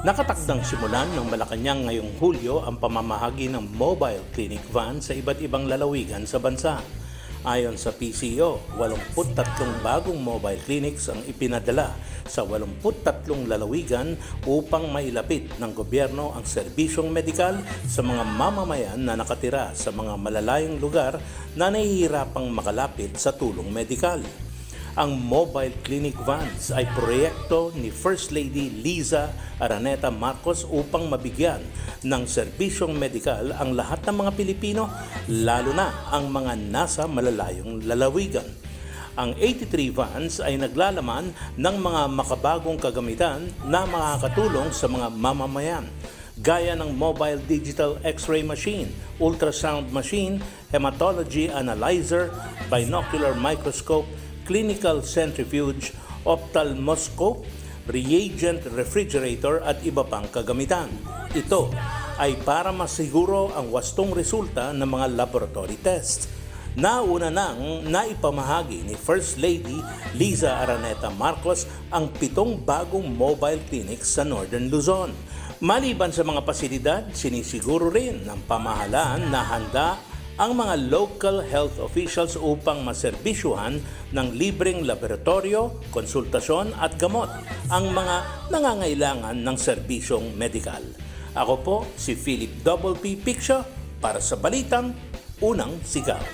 Nakatakdang simulan ng Malacanang ngayong Hulyo ang pamamahagi ng mobile clinic van sa iba't ibang lalawigan sa bansa. Ayon sa PCO, 83 bagong mobile clinics ang ipinadala sa 83 lalawigan upang mailapit ng gobyerno ang serbisyong medikal sa mga mamamayan na nakatira sa mga malalayong lugar na nahihirapang makalapit sa tulong medikal. Ang mobile clinic vans ay proyekto ni First Lady Liza Araneta Marcos upang mabigyan ng serbisyong medikal ang lahat ng mga Pilipino, lalo na ang mga nasa malalayong lalawigan. Ang 83 vans ay naglalaman ng mga makabagong kagamitan na makakatulong sa mga mamamayan gaya ng mobile digital x-ray machine, ultrasound machine, hematology analyzer, binocular microscope, clinical centrifuge, ophthalmoscope, reagent refrigerator at iba pang kagamitan. Ito ay para masiguro ang wastong resulta ng mga laboratory tests. Nauna nang naipamahagi ni First Lady Liza Araneta Marcos ang pitong bagong mobile clinics sa Northern Luzon. Maliban sa mga pasilidad, sinisiguro rin ng pamahalaan na handa ang mga local health officials upang maserbisyuhan ng libreng laboratorio, konsultasyon at gamot ang mga nangangailangan ng serbisyong medikal. Ako po si Philip Double P. Picture para sa Balitang Unang Sigaw.